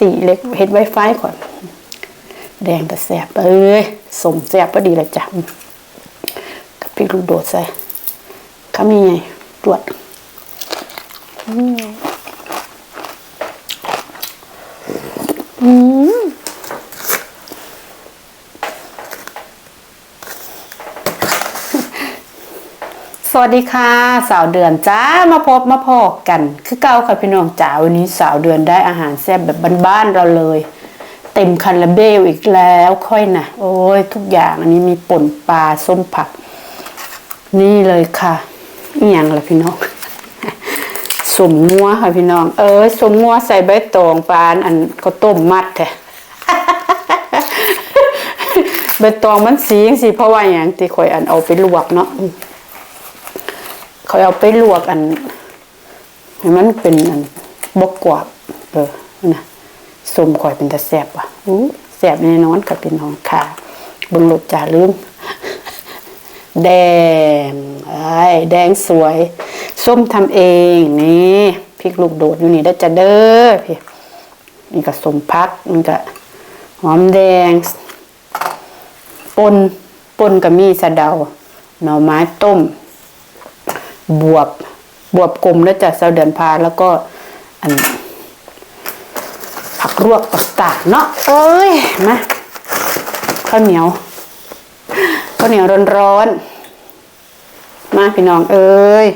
ตีเล็กเฮ็ดไวไฟก่อน แดงแต่แสบเอ้ยสมแสบพอดีเลยจ้ะกับพริกลูกโดดใส่ข้ามีไงตรวจอืม วัสดีค่ะ สาวเดือนจ้ามาพบมาพอกกัน คือเก่าค่ะพี่น้องจ๋าวันนี้สาวเดือนได้อาหารแซ่บแบบบ้านๆเราเลย เต็มคันละเบลอีกแล้วค่อยนะโอ้ยทุกอย่างอันนี้มีป่นปลาส้มผัก นี่เลยค่ะอีหยังละพี่น้องสมงัวค่ะพี่น้อง เอ้ยสมงัวใส่ใบตองปลานอันก็ต้มมัดแท้ใบตองมันสีงสิเพราะว่าอย่างที่ข่อยอันเอาไปลวกเนาะ เขาเอาไปลวกอันให้มันเป็นอันบกกวาบเออนะสมข่อยเป็นตะแสบว่ะอู้แสบแน่นอนกับพี่น้องค่ะเบนรถจ่าลืม แดงไอ้แดงสวย ส้มทำเองนี่พริกลูกโดดอยู่นี่ได้จะเด้อพี่นี่ก็สมพักนี่ก็หอมแดงปนปนกับมีสะเดาหน่อไม้ต้ม บวบบวบกลมแล้วจะเสาเดือนพาแล้วก็อันผักรวกต่างๆเนาะเอ้ยมาข้าวเหนียวข้าวเหนียวร้อนๆมาพี่น้องเอ้ย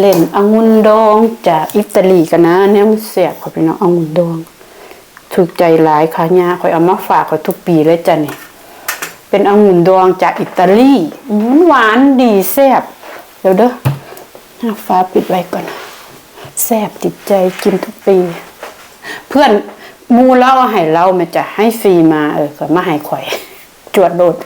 เล่นองุ่นดองจากอิตาลีกันนะเนี่ยมันเสียบค่ะพี่น้ององุ่นดองถูกใจหลายค่ะยาคอยเอามาฝากคอยทุกปีเลยจ้ะนี่เป็นองุ่นดองจากอิตาลีหวานดีแซ่บ เดี๋ยวเด้อเอาฟ้าปิดไว้ก่อนแซบติดใจกินทุกปี เพื่อนมูเล่าให้เรามันจะให้ฟรีมาเออก็มาให้ข่อย จวดโดด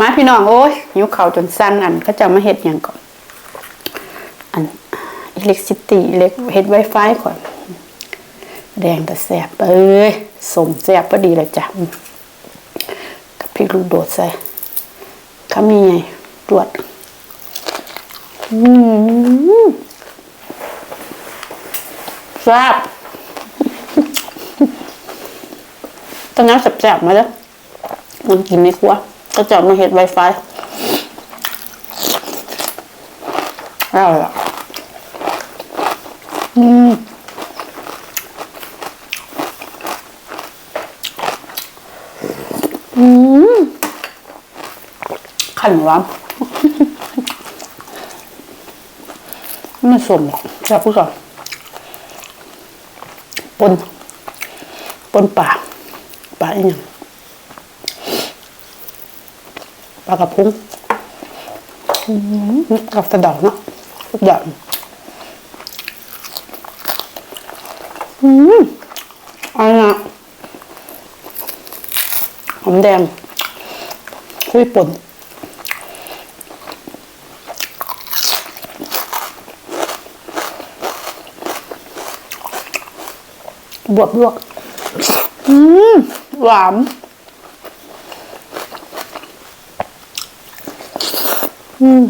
มาพี่น้องโอ้ยหิวเขาจนสั้นอันก็จะมาเฮ็ดอย่างก่อน อันอิเล็กซิตี้เล็กเฮ็ดไวไฟก่อน แดงแต่แสบเอ้ยสมแสบพอดีเลยจ้ะกับพริกลูกโดดใส่ข้ามีไงตรวจอืมแซ่บตอนนั้นแสบๆมาแล้วมันกินในครัวก็จะมาเห็ดไวไฟอร่อยอะอืม ขันหวานไม่สมหรอกจะพูดก่อนปนปนปลาปลาอีกอย่างปลากระพุ้งกับสะเดาเนาะทุกอย่างอืมอันน่ะหอมแดงคุยป่น บวบลวก อืม หวานอืม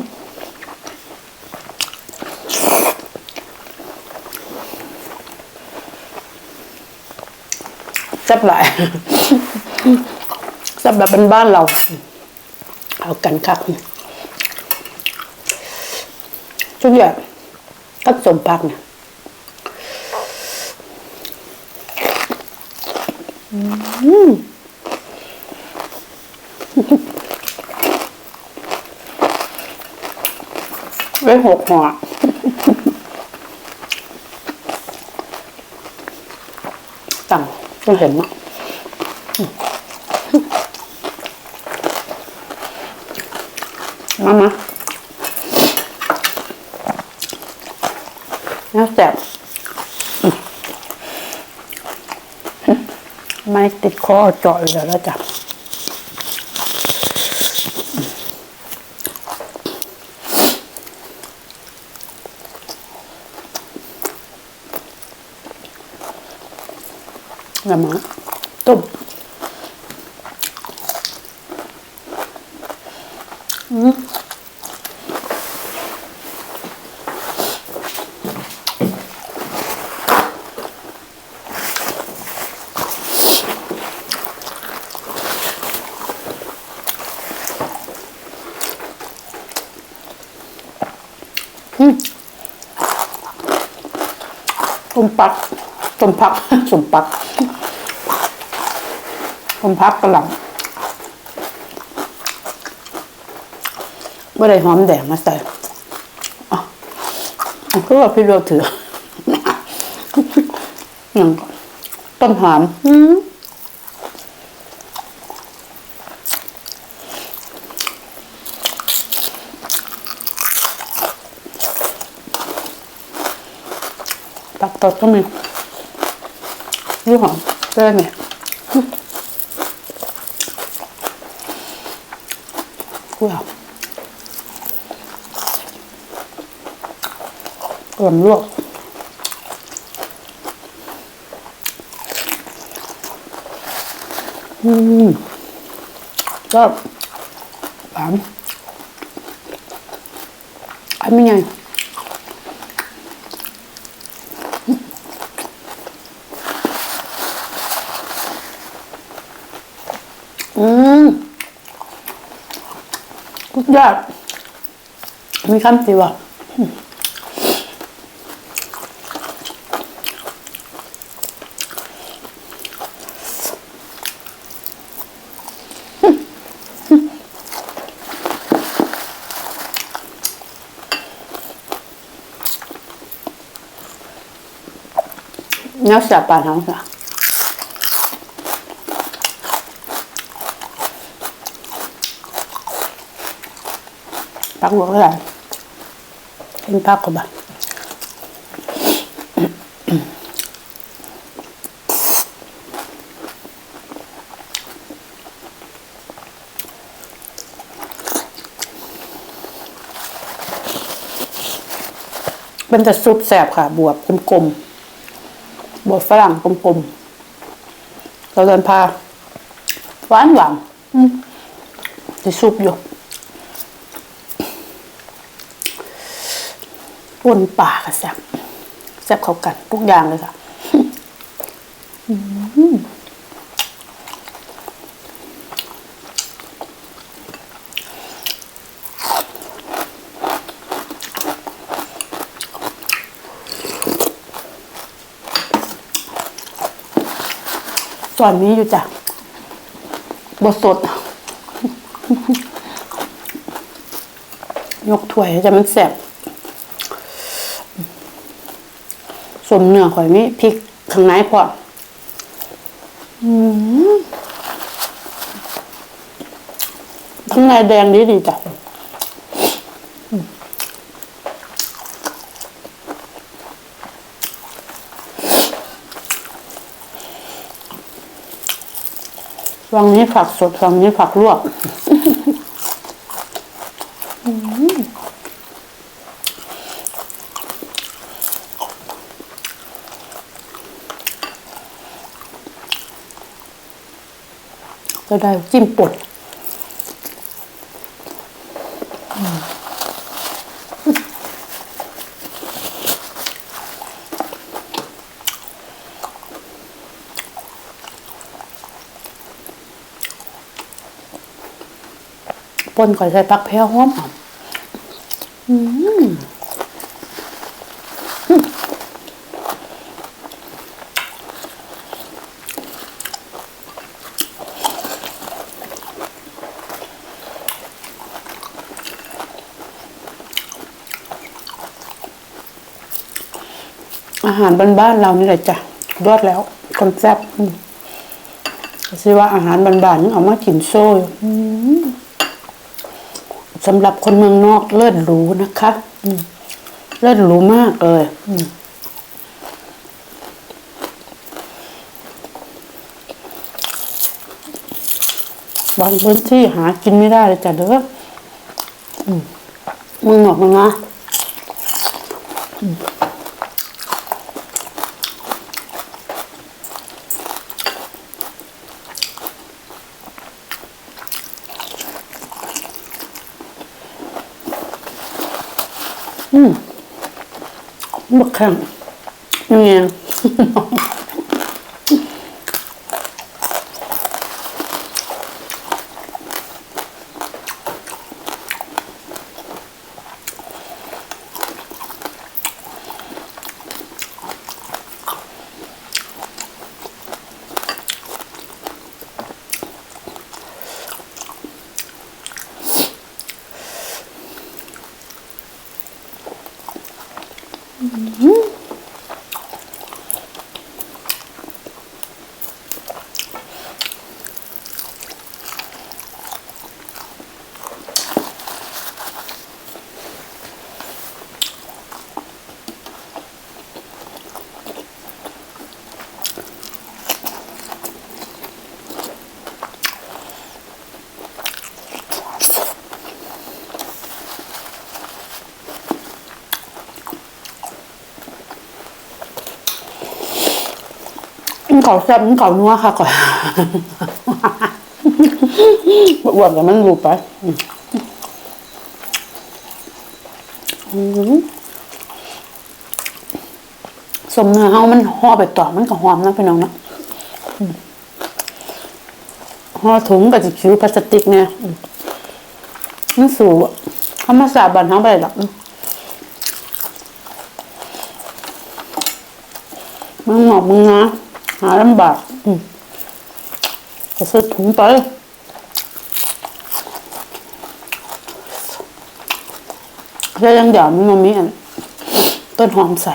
แซ่บหลายแซ่บแบบบ้านๆเรา เอากันคักทุกอย่างก็สมพักเนี่ย ไว้หกหัวต่ำก็เห็นมั้งมามาน่าแสบ ไม่ติดคอเจาะเลยแล้วจ้ะแล้วมาต้มต้ม ปักต้มพักสมปักต้มพักกระหล่ำไม่ได้หอมแดงมาใส่ก็ว่าพี่โรถือย่งก่อนต้นหอม อืม ดก็มียี่หอมเส้นเนี่ยว้าวกลมลวกอืมก็หวานอันไม่ไง อืมทุกอย่างมีคำสิว่าเนื้อเสียบปานท้องค่ะ พักหัวก็ได้กินพักก็บ้างเป็นแต่ซุปแสบค่ะ บวบกลมๆ บวบฝรั่งกลมๆเราเดินพาหวานหวานๆอืมที่ซุปอยู่ ป่นป่ากับแซบแซบเข้ากันทุกอย่างเลยค่ะตอนนี้อยู่จ้ะบดสด ยกถ้วยจะมันแซบ มเนื้อข่อยมีพริกข้างในพออืมข้างในแดงดีดีจ้ะอืมฝั่งนี้ผักสดฝั่งนี้ผักลวก ก็ได้จิ้มป่นป่นก่อยใส่ปักแพ้วหอมหอม หารบ้านๆเรานี่แหละจ้ะยอดแล้วคนแซ่บอืมสิว่าอาหารบ้านๆเอามากินโซ่อยู่อืมสำหรับคนเมืองนอกเลิศหรูนะคะเลิศหรูมากเลยบางพื้นที่หากินไม่ได้เลยจ้ะเด้อมึงนอกมึงนะ อืมบักแข็งยังไง มันเขาแซ่บมันเขานัวค่ะก่อนอ้วนแต่มันรูไปสมเนื้อเฮามันห่อไปต่อมันก็หอมนะพี่น้องนะห่อถุงกับจิคิวพลาสติกเนี่ยมันสูงเขามาสาบันเฮาไปหรอกมึงหมอกมึงนะ หาลำบากอืมก็ซื้อถุงไปแล้วยังเดี๋ยวมันมีอันต้นหอมใส่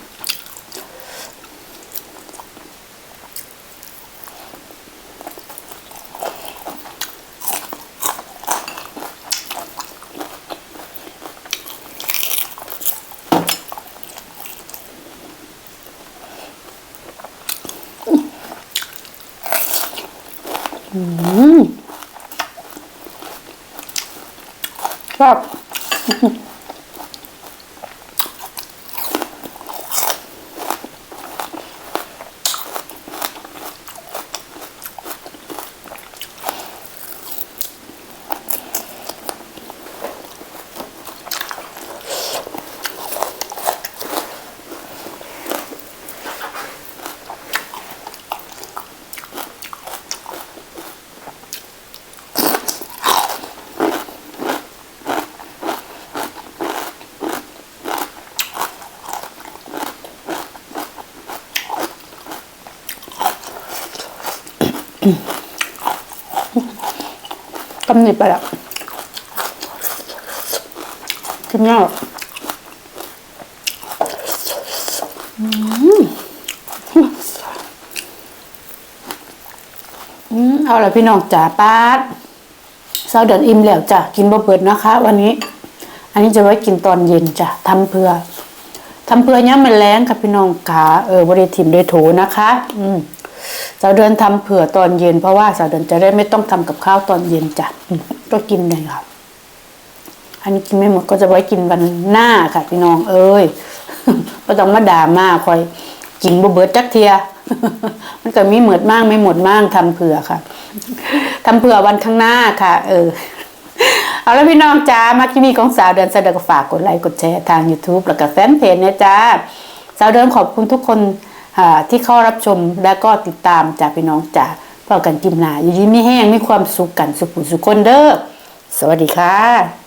ระเดี๋ยวคือคืออืมคุยคำนี้ยังชอบกำนิดไปแล้วกินยากอืมอืมเอาละพี่น้องจ๋าป้าดเศร้าเดือนอิ่มแล้วจ้ะกินบ่เปิดนะคะ วันนี้ อันนี้จะไว้กินตอนเย็นจ้ะทำเพื่อทำเพื่อย่ำมันแรงค่ะพี่น้องขาเออบริถิมโดยโถนะคะ อืม สาวเดือนทำเผื่อตอนเย็นเพราะว่าสาวเดือนจะได้ไม่ต้องทำกับข้าวตอนเย็นจ้ะก็กินเลยค่ะอันนี้กินไม่หมดก็จะไว้กินวันหน้าค่ะพี่น้องเอ้ยก็ต้องมาด่ามากคอยกินบ่เบิดจักเทีย มันก็มีเหมือดมากไม่หมดมากทำเผื่อค่ะทำเผื่อวันข้างหน้าค่ะ เออ เอาแล้วพี่น้องจ้ามาที่มีของสาวเดือนแสดงก็ฝากกดไลค์กดแชร์ทาง YouTube แล้วก็แฟนเพจนี่ยจ้าสาวเดือนขอบคุณทุกคน ที่เข้ารับชมและก็ติดตามจากพี่น้องจ้าพอกันกิมนาอยู่ดีไม่แห้งมีความสุขกันสุขุสุขคนเด้อสวัสดีค่ะ